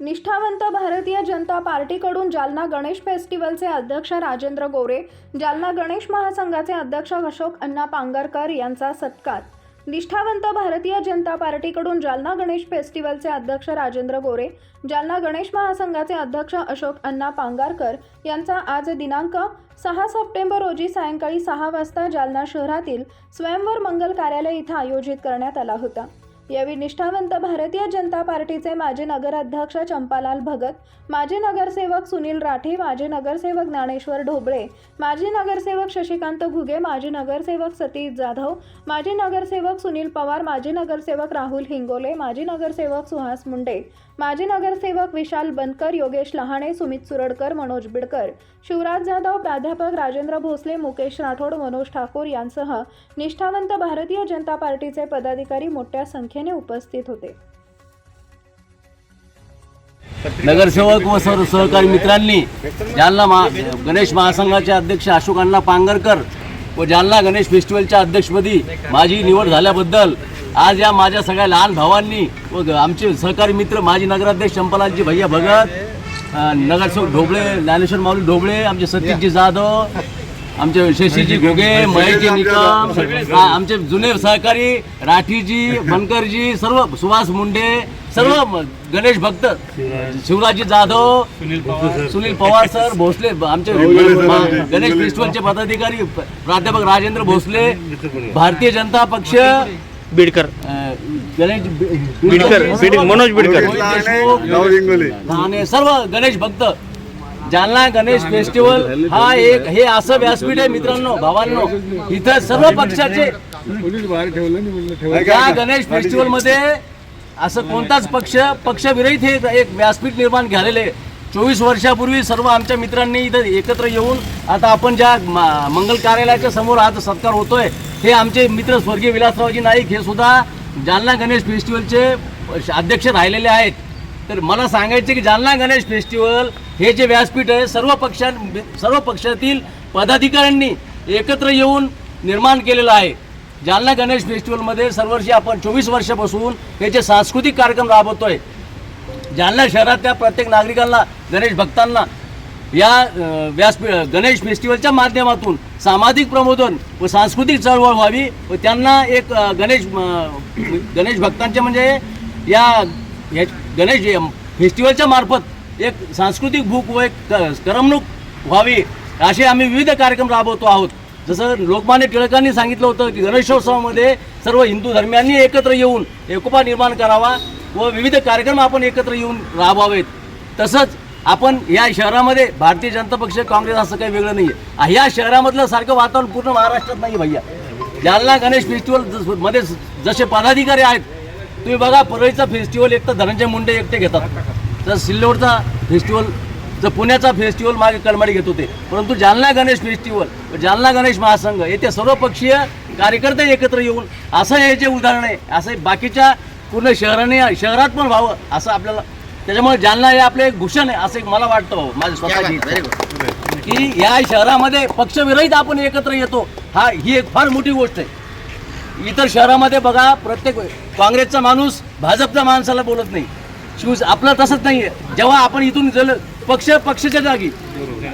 निष्ठावंत भारतीय जनता पार्टीकडून जालना गणेश फेस्टिवलचे अध्यक्ष राजेंद्र गोरे जालना गणेश महासंघाचे अध्यक्ष अशोक अण्णा पांगरकर यांचा सत्कार. निष्ठावंत भारतीय जनता पार्टीकडून जालना गणेश फेस्टिवलचे अध्यक्ष राजेंद्र गोरे जालना गणेश महासंघाचे अध्यक्ष अशोक अण्णा पांगारकर यांचा आज दिनांक सहा सप्टेंबर रोजी सायंकाळी सहा वाजता जालना शहरातील स्वयंवर मंगल कार्यालय इथं आयोजित करण्यात आला होता. यावेळी निष्ठावंत भारतीय जनता पार्टीचे माजी नगराध्यक्ष चंपालाल भगत माजी नगरसेवक सुनील राठी माजी नगरसेवक ज्ञानेश्वर ढोबळे माजी नगरसेवक शशिकांत घुगे माजी नगरसेवक सतीश जाधव माजी नगरसेवक सुनील पवार माजी नगरसेवक राहुल हिंगोले माजी नगरसेवक सुहास मुंडे माजी नगरसेवक विशाल बनकर योगेश लहाणे सुमित सुरडकर मनोज बिडकर शिवराज जाधव प्राध्यापक राजेंद्र भोसले मुकेश राठोड मनोज ठाकूर यांसह निष्ठावंत भारतीय जनता पार्टीचे पदाधिकारी मोठ्या संख्येने उपस्थित होते. नगरसेवक व सर्व सहकारी मित्रांनी जालना महा गणेश महासंघाचे अध्यक्ष अशोक अण्णा पांगरकर व जालना गणेश फेस्टिवलच्या अध्यक्षपदी माझी निवड झाल्याबद्दल आज या माझ्या सगळ्या लहान भावांनी व आमचे सहकारी मित्र माजी नगराध्यक्ष चंपलालजी भैया भगत नगरसेवक ढोबळे ज्ञानेश्वर माऊली ढोबळे आमचे सतीशजी जाधव आमचे शशीजी घोगे महेशजी निकम आमचे जुने सहकारी राठीजी बनकरजी सर्व सुभाष मुंडे सर्व गणेश भक्त शिवराजी जाधव सुनील पवार सर भोसले आमचे मा- गणेश फेस्टिवलचे पदाधिकारी प्राध्यापक राजेंद्र भोसले भारतीय जनता पक्ष बीडकर. गणेश बिडकर, बिड- मनोज बिडकर. सर्व गणेश भक्त. जालना गणेश फेस्टिवल हा एक हे असं व्यासपीठ आहे मित्रांनो भावांनो. इथं सर्व पक्षाचे या गणेश फेस्टिवलमध्ये असं कोणताच पक्ष पक्षविरहित हे एक व्यासपीठ निर्माण झालेले चोवीस वर्षापूर्वी सर्व आमच्या मित्रांनी इथं एकत्र येऊन आता आपण ज्या मंगल कार्यालयाच्या समोर आज सत्कार होतोय हे आमचे मित्र स्वर्गीय विलासरावजी नाईक हे सुद्धा जालना गणेश फेस्टिवलचे अध्यक्ष राहिलेले आहेत. तर मला सांगायचे की जालना गणेश फेस्टिवल हे जे व्यासपीठ आहे सर्व पक्षां सर्व पक्षातील पदाधिकाऱ्यांनी एकत्र येऊन निर्माण केलेलं आहे. जालना गणेश फेस्टिवलमध्ये सर्ववर्षी आपण चोवीस वर्षापासून याचे सांस्कृतिक कार्यक्रम राबवतो आहे जालना शहरातल्या प्रत्येक नागरिकांना गणेश भक्तांना या अ, व्यासपीठ गणेश फेस्टिवलच्या माध्यमातून सामाजिक प्रबोधन व सांस्कृतिक चळवळ व्हावी व त्यांना एक गणेश गणेश भक्तांचे म्हणजे या गणेश फेस्टिवलच्या मार्फत एक सांस्कृतिक भूक व एक क- करमणूक व्हावी असे आम्ही विविध कार्यक्रम राबवतो आहोत. जसं लोकमान्य टिळकांनी सांगितलं होतं की गणेशोत्सवामध्ये सर्व हिंदू धर्मियांनी एकत्र येऊन एकोपा निर्माण करावा व विविध कार्यक्रम आपण एकत्र येऊन राबवावेत. तसंच आपण या शहरामध्ये भारतीय जनता पक्ष काँग्रेस असं काही वेगळं नाही आहे ह्या शहरामधलं सारखं वातावरण पूर्ण महाराष्ट्रात नाही भैया. जालना गणेश फेस्टिवलमध्ये जसे पदाधिकारी आहेत तुम्ही बघा परळीचा फेस्टिवल एक तर धनंजय मुंडे एकटे घेतात. तर सिल्लोडचा फेस्टिवल जर पुण्याचा फेस्टिवल मागे कलमाडी घेत होते. परंतु जालना गणेश फेस्टिवल जालना गणेश महासंघ येथे सर्वपक्षीय कार्यकर्ते एकत्र येऊन असं हे जे उदाहरण आहे असं बाकीच्या पूर्ण शहराने शहरात पण व्हावं असं आपल्याला त्याच्यामुळे जालना हे आपलं एक भूषण आहे असं एक मला वाटतं भाऊ माझं स्वतःची इच्छा आहे. की या शहरामध्ये पक्षविरहित आपण एकत्र येतो हा ही एक फार मोठी गोष्ट आहे. इतर शहरामध्ये बघा प्रत्येक काँग्रेसचा माणूस भाजपच्या माणसाला बोलत नाही. शिवस आपलं तसंच नाही आहे जेव्हा आपण इथून जल पक्ष पक्षाच्या जागी.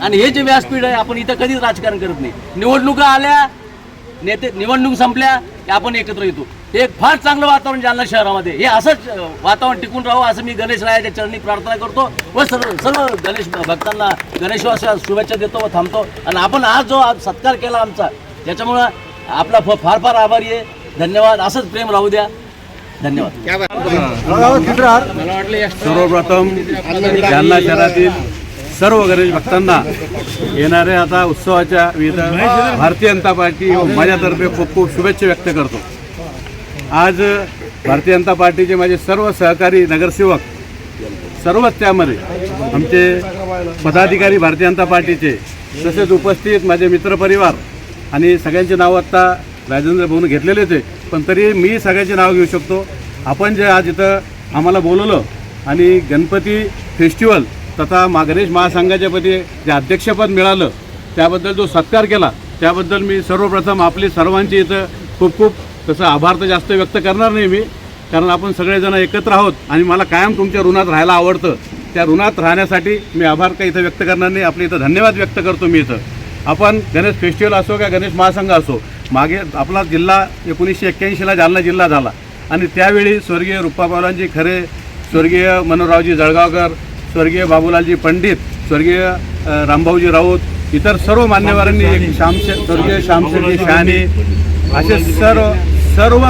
आणि हे जे व्यासपीठ आहे आपण इथं कधीच राजकारण करत नाही. निवडणुका आल्या नेते निवडणूक संपल्या की आपण एकत्र येतो. हे एक फार चांगलं वातावरण जालना शहरामध्ये. हे असंच वातावरण टिकून राहावं असं मी गणेश रायाच्या चरणी प्रार्थना करतो व सर्व सर्व गणेश भक्तांना गणेशवासा शुभेच्छा देतो व थांबतो. आणि आपण आज जो आज सत्कार केला आमचा त्याच्यामुळं आपला फ- फार फार आभारी आहे. धन्यवाद. असंच प्रेम राहू द्या. धन्यवाद. सर्वप्रथम जालना शहरातील सर्व गणेश भक्तांना येणाऱ्या आता उत्सवाच्या विविध भारतीय जनता पार्टी व माझ्यातर्फे खूप खूप शुभेच्छा व्यक्त करतो. आज भारतीय जनता पार्टीचे माझे सर्व सहकारी नगरसेवक सर्वच त्यामध्ये आमचे पदाधिकारी भारतीय जनता पार्टीचे तसेच उपस्थित माझे मित्रपरिवार आणि सगळ्यांचे नाव आत्ता राजेंद्र भाऊन घेतलेलेच आहे पण तरी मी सगळ्यांचे नाव घेऊ शकतो. आपण जे आज इथं आम्हाला बोलवलं आणि गणपती फेस्टिवल तथा मागणेश महासंघाच्या पदी जे अध्यक्षपद मिळालं त्याबद्दल जो सत्कार केला त्याबद्दल मी सर्वप्रथम आपली सर्वांची इथं खूप खूप तसं आभार तर जास्त व्यक्त करणार नाही मी कारण आपण सगळेजण एकत्र आहोत आणि मला कायम तुमच्या ऋणात राहायला आवडतं. त्या ऋणात राहण्यासाठी मी आभार काही इथं व्यक्त करणार नाही. आपले इथं धन्यवाद व्यक्त करतो मी इथं. आपण गणेश फेस्टिवल असो का गणेश महासंघ असो मागे आपला जिल्हा एकोणीसशे एक्क्याऐंशीला जालना जिल्हा झाला. आणि त्यावेळी स्वर्गीय रुप्पापावलांजी खरे स्वर्गीय मनोरावजी जळगावकर स्वर्गीय बाबूलालजी पंडित स्वर्गीय रामभाऊजी राऊत इतर सर्व मान्यवरांनी एक श्यामशे स्वर्गीय श्यामशेजी शहाणे असे सर्व सर्व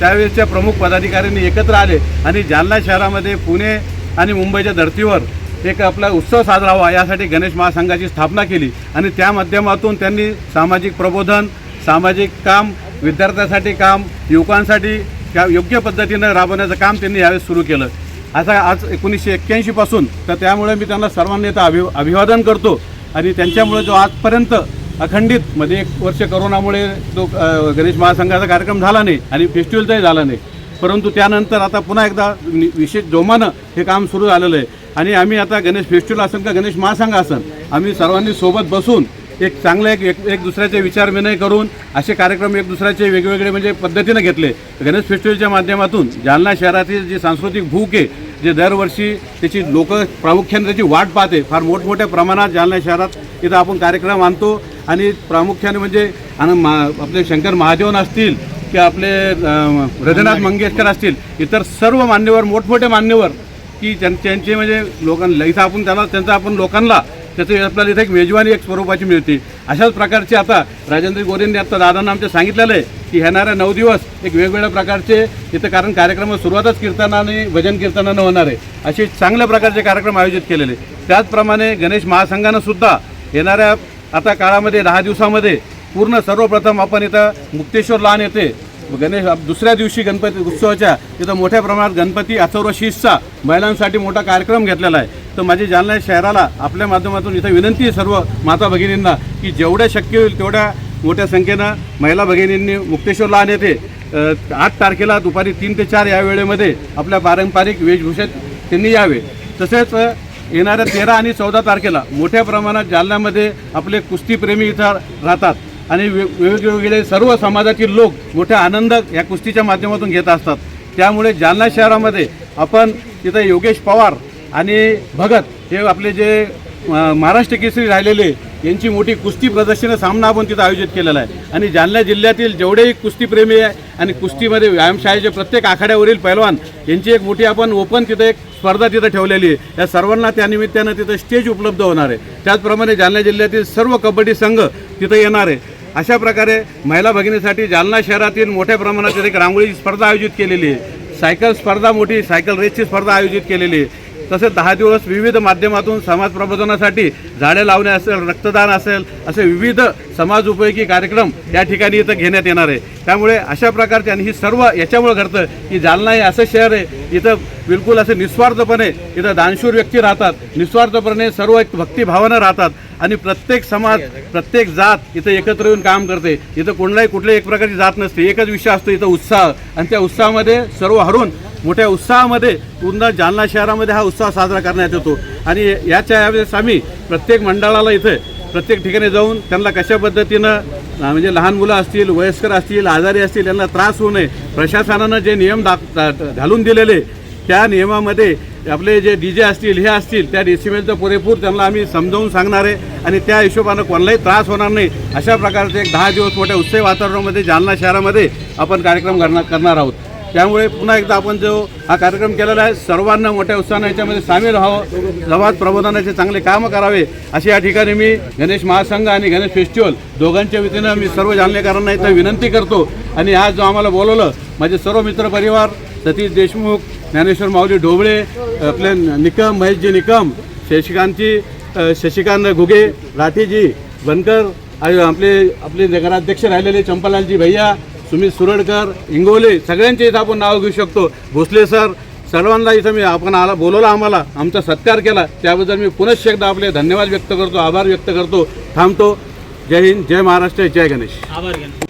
त्यावेळेसच्या प्रमुख पदाधिकाऱ्यांनी एकत्र आले आणि जालना शहरामध्ये पुणे आणि मुंबईच्या धर्तीवर एक आपला उत्सव साजरा व्हावा यासाठी गणेश महासंघाची स्थापना केली आणि त्या माध्यमातून त्यांनी सामाजिक प्रबोधन सामाजिक काम विद्यार्थ्यांसाठी काम युवकांसाठी त्या योग्य पद्धतीनं राबवण्याचं काम त्यांनी यावेळेस सुरू केलं. आता आज एकोणीसशे एक्क्याऐंशीपासून तर त्यामुळे मी त्यांना सर्वांनी तर अभि अभिवादन करतो. आणि त्यांच्यामुळे जो आजपर्यंत अखंडित मध्ये एक वर्ष करोनामुळे तो गणेश महासंघाचा कार्यक्रम झाला नाही आणि फेस्टिवलचाही झाला नाही. परंतु त्यानंतर आता पुन्हा एकदा नि- विशेष जोमानं हे काम सुरू झालेलं आहे. आणि आम्ही आता गणेश फेस्टिवल असेल का गणेश महासंघ असेल आम्ही सर्वांनी सोबत बसून एक चांगलं एक एक एक दुसऱ्याचे विचार विनय करून असे कार्यक्रम एक दुसऱ्याचे वेगवेगळे म्हणजे पद्धतीनं घेतले. गणेश फेस्टिवलच्या माध्यमातून जालना शहरातील जी सांस्कृतिक भूक आहे जे दरवर्षी त्याची लोक प्रामुख्याने त्याची वाट पाहते. फार मोठमोठ्या प्रमाणात जालना शहरात इथं आपण कार्यक्रम आणतो. आणि प्रामुख्याने म्हणजे आणि मा आपले शंकर महादेवन असतील की आपले रजनाथ हृदयनाथ मंगेशकर असतील इतर सर्व मान्यवर मोठमोठे मान्यवर की त्यां- त्यांचे म्हणजे लोकांना इथं आपण त्यांना त्यांचा आपण लोकांना त्याचं आपल्याला इथं एक मेजवानी एक स्वरूपाची मिळते. अशाच प्रकारचे आता राजेंद्र गोरेंनी आता दादांना आमच्या सांगितलेलं आहे की येणाऱ्या नऊ दिवस एक वेगवेगळ्या प्रकारचे इथं कारण कार्यक्रम सुरुवातच कीर्तनाने भजन कीर्तनानं होणार आहे. असे चांगल्या प्रकारचे कार्यक्रम आयोजित केलेले त्याचप्रमाणे गणेश महासंघानं सुद्धा येणाऱ्या आता काळामध्ये दहा दिवसामध्ये पूर्ण सर्वप्रथम आपण इथं मुक्तेश्वर लहान येते गणेश दुसऱ्या दिवशी गणपती उत्सवाच्या तिथं मोठ्या प्रमाणात गणपती अथर्व शीसचा महिलांसाठी मोठा कार्यक्रम घेतलेला आहे. तर माझी जालना शहराला आपल्या माध्यमातून इथं विनंती आहे सर्व माता भगिनींना की जेवढ्या शक्य होईल तेवढ्या मोठ्या संख्येनं महिला भगिनींनी मुक्तेश्वरला लहान येथे आठ तारखेला दुपारी तीन ते चार या वेळेमध्ये आपल्या पारंपरिक वेशभूषेत त्यांनी यावे. तसेच येणाऱ्या तेरा आणि चौदा तारखेला मोठ्या प्रमाणात जालन्यामध्ये आपले कुस्तीप्रेमी इथं राहतात. आणि वे वेगवेगळे सर्व समाजातील लोक मोठ्या आनंद या कुस्तीच्या माध्यमातून घेत असतात. त्यामुळे जालना शहरामध्ये आपण तिथं योगेश पवार आणि भगत हे आपले जे महाराष्ट्र केसरी राहिलेले यांची मोठी कुस्ती प्रदर्शनं सामना आपण तिथं आयोजित केलेला आहे. आणि जालना जिल्ह्यातील जेवढेही कुस्तीप्रेमी आहे आणि कुस्तीमध्ये व्यायामशाळेचे प्रत्येक आखाड्यावरील पैलवान यांची एक मोठी आपण ओपन तिथं एक स्पर्धा तिथं ठेवलेली आहे. या सर्वांना त्यानिमित्तानं तिथं स्टेज उपलब्ध होणार आहे. त्याचप्रमाणे जालना जिल्ह्यातील सर्व कबड्डी संघ तिथं येणार आहे. अशा प्रकारे महिला भगिनीसाठी जालना शहरातील मोठ्या प्रमाणात एक रांगोळी स्पर्धा आयोजित केलेली आहे. सायकल स्पर्धा मोठी सायकल रेसची स्पर्धा आयोजित केलेली आहे. तसेच दहा दिवस विविध माध्यमातून समाज प्रबोधनासाठी झाडे लावणे असेल रक्तदान असेल असे विविध समाज उपयोगी कार्यक्रम या ठिकाणी इथं घेण्यात येणार आहे. त्यामुळे अशा प्रकारचे आणि ही सर्व याच्यामुळे घडतं की जालना हे असं शहर आहे इथं बिलकुल असं निस्वार्थपणे इथं दानशूर व्यक्ती राहतात निस्वार्थपणे सर्व एक भक्तिभावानं राहतात आणि प्रत्येक समाज प्रत्येक जात इथं एकत्र येऊन काम करते. इथं कोणलाही कुठल्याही एक प्रकारची जात नसते एकच विषय असतो इथं उत्साह. आणि त्या उत्साहामध्ये सर्व हरून मोठ्या उत्साहामध्ये पूर्ण जालना शहरामध्ये हा उत्साह साजरा करण्यात येतो. आणि याच्या यावेळेस आम्ही प्रत्येक मंडळाला इथे प्रत्येक ठिकाणी जाऊन त्यांना कशा पद्धतीनं म्हणजे लहान मुलं असतील वयस्कर असतील आजारी असतील यांना त्रास होऊ नये प्रशासनानं जे नियम दा- घालून दिलेले त्या नियमामध्ये आपले जे डी जे असतील हे असतील त्या डेसिमेलचं पुरेपूर त्यांना आम्ही समजावून सांगणार आहे. आणि त्या हिशोबानं कोणालाही त्रास होणार नाही. अशा प्रकारचे एक दहा दिवस मोठ्या उत्सव वातावरणामध्ये जालना शहरामध्ये आपण कार्यक्रम करणार करणार आहोत. त्यामुळे पुन्हा एकदा आपण जो हा कार्यक्रम केलेला आहे सर्वांना मोठ्या उत्साहानं याच्यामध्ये सामील व्हावं समाज प्रबोधनाचे चांगले कामं करावे अशी या ठिकाणी मी गणेश महासंघ आणि गणेश फेस्टिवल दोघांच्या वतीनं मी सर्व जालनेकरांना इथं विनंती करतो. आणि आज जो आम्हाला बोलवलं माझे सर्व मित्रपरिवार सतीश देशमुख ज्ञानेश्वर माऊली ढोबळे आपले निकम महेशजी निकम शशिकांतजी शशिकांत घुगे राठीजी बनकर आपले आपले नगराध्यक्ष राहिलेले चंपालालजी भैया सुमित सुरडकर इंगोले सगळ्यांचे इथं आपण नाव घेऊ शकतो. भोसले सर सर्वांना इथं मी आपण आला बोलवलं आम्हाला आमचा सत्कार केला. त्याबद्दल मी पुनश्च एकदा आपले धन्यवाद व्यक्त करतो आभार व्यक्त करतो. थांबतो. जय हिंद जय महाराष्ट्र जय गणेश.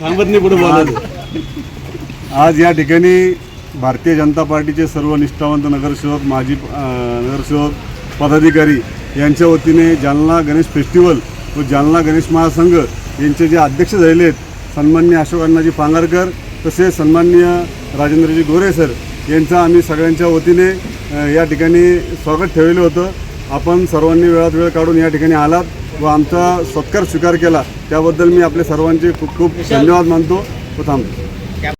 थांबत नाही पुढे बोलायचं आज या ठिकाणी भारतीय जनता पार्टीचे सर्व निष्ठावंत नगरसेवक माजी नगरसेवक पदाधिकारी यांच्या वतीने जालना गणेश फेस्टिवल व जालना गणेश महासंघ यांचे जे अध्यक्ष झालेले आहेत सन्मान्य अशोक अण्णाजी पांगारकर तसेच सन्मान्य राजेंद्रजी गोरे सर यांचं आम्ही सगळ्यांच्या वतीने या ठिकाणी स्वागत ठेवलेलं होतं. आपण सर्वांनी वेळात वेळ काढून या ठिकाणी आलात व आमचा सत्कार स्वीकार केला. त्याबद्दल मी आपल्या सर्वांचे खूप खूप धन्यवाद मानतो. व थांबतो.